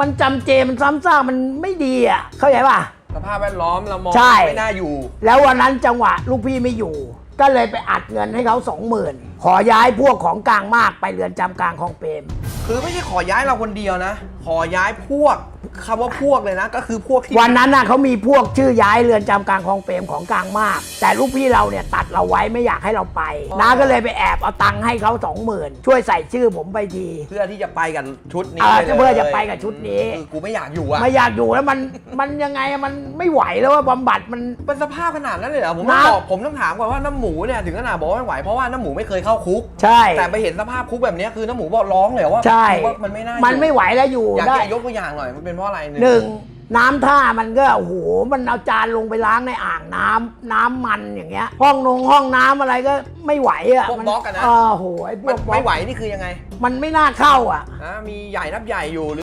มันจำเจมันซ้ำซากมันไม่ดีอะเข้าใจป่ะ สภาพแวดล้อมเรามองใช่ ไม่น่าอยู่ แล้ววันนั้นจังหวะลูกพี่ไม่อยู่ ก็เลยไปอัดเงินให้เขาสองหมื่นขอย้ายพวกของกลางมากไปเรือนจำกลางคลองเปรม คือไม่ใช่ขอย้ายเราคนเดียวนะ ขอย้ายพวกคำว่าพวกเลยนะ ก็คือพวกที่วันนั้นน่ะเขามีพวกชื่อย้ายเรือนจำกลางคลองเปรมของกลางมาก แต่ลูกพี่เราเนี่ยตัดเราไว้ไม่อยากให้เราไปน้าก็เลยไปแอบเอาตังค์ให้เขาสองหมื่นช่วยใส่ชื่อผมไปที เพื่อที่จะไปกับชุดนี้เออลยเพื่อจะไปกับชุดนี้ คือกูไม่อยากอยู่อะไม่อยากอยู่แล้วมันมันยังไงอะมันไม่ไหวแล้วว่าบำบัดมัน เป็นสภาพขนาดนั้นเลยเหรอผมต้องนะบอกผมต้องถามก่อนว่าน้ำหมูเนี่ยถึงขนาดบอกว่าไม่ไหวเพราะว่าน้ำหมูไม่เคยเข้าคุก ใช่ แต่ไปเห็นสภาพคุกแบบเนี้ยคือน้ำหมูบอกร้องเลยว่าใช่ ว่ามันไม่น่าอยู่มันไม่ไหวแล้วอยู่อยากได้จะยกตัวอย่างหน่อยมันเป็นเพราะอะไรหนึ่งน้ำท่ามันก็โอ้โหมันเอาจานลงไปล้างในอ่างน้ำน้ำมันอย่างเงี้ย ห้องนงห้องน้ำอะไรก็ไม่ไหวอะพวกมับล็อกกันนะ เออโหไอ้พมัวนกบล็อกไม่ไหวนี่คือยังไงมันไม่น่าเข้าอะ นะมีใหญ่นับใหญ่อยู่